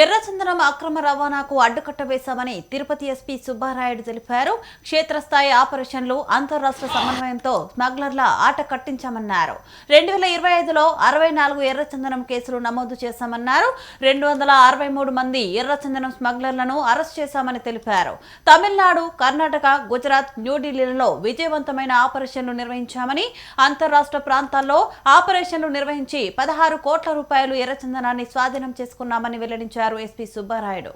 ఎర్రచందనం అక్రమ రవాణాకు అడ్డుకట్ట వేశామని తిరుపతి ఎస్పీ సుబ్బారాయుడు తెలిపారు. క్షేత్రస్థాయి ఆపరేషన్లు అంతర్రాష్ట్ర సమన్వయంతో స్మగ్లర్ల ఆట కట్టించామన్నారు. రెండు వేల ఇరవై ఐదులో అరవై నాలుగు ఎర్రచందనం కేసులు నమోదు చేశామన్నారు. రెండు వందల అరవై మూడు మంది ఎర్రచందనం స్మగ్లర్లను అరెస్ట్ చేశామని తెలిపారు. తమిళనాడు కర్ణాటక గుజరాత్ న్యూఢిల్లీలలో విజయవంతమైన ఆపరేషన్లు నిర్వహించామని అంతర్రాష్ట్ర ప్రాంతాల్లో ఆపరేషన్లు నిర్వహించి పదహారు కోట్ల రూపాయలు ఎర్రచందనాన్ని స్వాధీనం చేసుకున్నామని వెల్లడించారు. ఎస్పీ సుబ్బారాయుడు.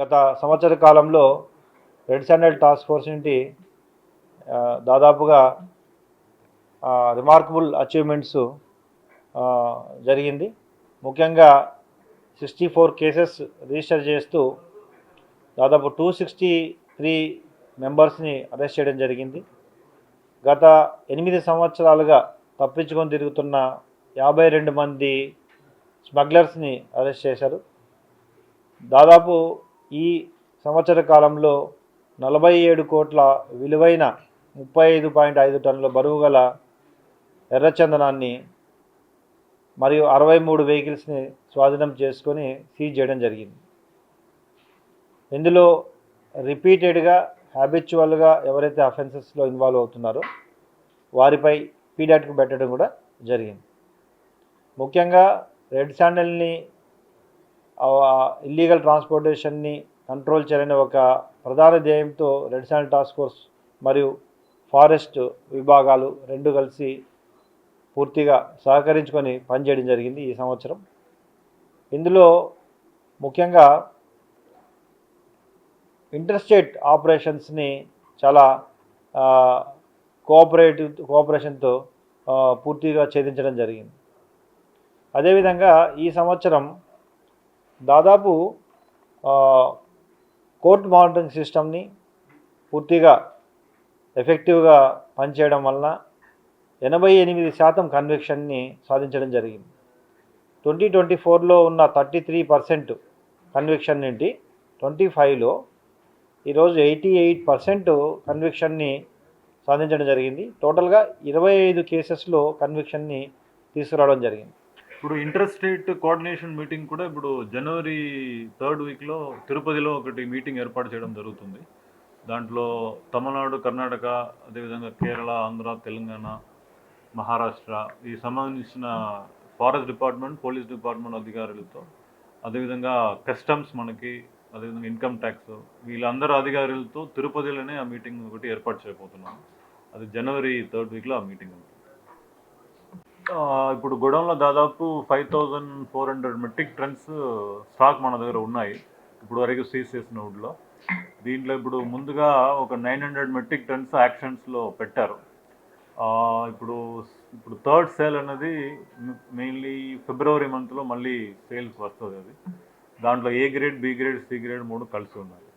గత సంవత్సర కాలంలో రెడ్ శాండల్ టాస్క్ ఫోర్స్ నుండి దాదాపుగా రిమార్కబుల్ అచీవ్మెంట్స్ జరిగింది. ముఖ్యంగా సిక్స్టీ ఫోర్ కేసెస్ రిజిస్టర్ చేస్తూ దాదాపు టూ సిక్స్టీ త్రీ మెంబర్స్ని అరెస్ట్ చేయడం జరిగింది. గత ఎనిమిది సంవత్సరాలుగా తప్పించుకొని తిరుగుతున్న యాభై రెండు మంది స్మగ్లర్స్ని అరెస్ట్ చేశారు. దాదాపు ఈ సంవత్సర కాలంలో నలభై ఏడు కోట్ల విలువైన ముప్పై ఐదు పాయింట్ ఐదు టన్నుల బరువు గల ఎర్రచందనాన్ని మరియు అరవై మూడు వెహికల్స్ని స్వాధీనం చేసుకొని సీజ్ చేయడం జరిగింది. ఇందులో రిపీటెడ్గా హ్యాబిచువల్గా ఎవరైతే అఫెన్సెస్లో ఇన్వాల్వ్ అవుతున్నారో వారిపై పీడాట్కు పెట్టడం కూడా జరిగింది. ముఖ్యంగా రెడ్ శాండల్ని ఇల్లీగల్ ట్రాన్స్పోర్టేషన్ని కంట్రోల్ చేయాలనే ఒక ప్రధాన ధ్యేయంతో రెడ్ శాండల్ టాస్క్ ఫోర్స్ మరియు ఫారెస్ట్ విభాగాలు రెండు కలిసి పూర్తిగా సహకరించుకొని పనిచేయడం జరిగింది ఈ సంవత్సరం. ఇందులో ముఖ్యంగా ఇంటర్స్టేట్ ఆపరేషన్స్ని చాలా కోఆపరేటివ్ కోఆపరేషన్తో పూర్తిగా ఛేదించడం జరిగింది. అదేవిధంగా ఈ సంవత్సరం దాదాపు కోర్ట్ మానిటరింగ్ సిస్టమ్ని పూర్తిగా ఎఫెక్టివ్గా పనిచేయడం వలన ఎనభై ఎనిమిది శాతం కన్విక్షన్ని సాధించడం జరిగింది. ట్వంటీ ట్వంటీ ఫోర్లో ఉన్న థర్టీ త్రీ పర్సెంట్ కన్విక్షన్ నుండి ట్వంటీ ఫైవ్లో ఈరోజు ఎయిటీ ఎయిట్ పర్సెంట్ కన్విక్షన్ని సాధించడం జరిగింది. టోటల్గా ఇరవై ఐదు కేసెస్లో కన్విక్షన్ని తీసుకురావడం జరిగింది. ఇప్పుడు ఇంటర్ స్టేట్ కోఆర్డినేషన్ మీటింగ్ కూడా ఇప్పుడు జనవరి థర్డ్ వీక్లో తిరుపతిలో ఒకటి మీటింగ్ ఏర్పాటు చేయడం జరుగుతుంది. దాంట్లో తమిళనాడు కర్ణాటక అదేవిధంగా కేరళ ఆంధ్ర తెలంగాణ మహారాష్ట్ర ఈ సంబంధించిన ఫారెస్ట్ డిపార్ట్మెంట్ పోలీస్ డిపార్ట్మెంట్ అధికారులతో అదేవిధంగా కస్టమ్స్ మనకి అదేవిధంగా ఇన్కమ్ ట్యాక్స్. వీళ్ళందరూ అధికారులతో తిరుపతిలోనే ఆ మీటింగ్ ఒకటి ఏర్పాటు చేయబోతున్నాం. అది జనవరి థర్డ్ వీక్లో ఆ మీటింగ్ ఉంటుంది. ఆ, ఇప్పుడు గొడవంలో దాదాపు five thousand four hundred metric tons stock మన దగ్గర ఉన్నాయి. ఇప్పుడు వరకు సీజ్ చేసిన వుడ్లో. దీంట్లో ఇప్పుడు ముందుగా ఒక నైన్ హండ్రెడ్ మెట్రిక్ టన్స్ యాక్షన్స్లో పెట్టారు. ఆ, ఇప్పుడు ఇప్పుడు థర్డ్ సేల్ అనేది మెయిన్లీ ఫిబ్రవరి మంత్లో మళ్ళీ సేల్స్ వస్తుంది అది. దాంట్లో A grade B grade C grade మూడు కలిసి ఉన్నాయి.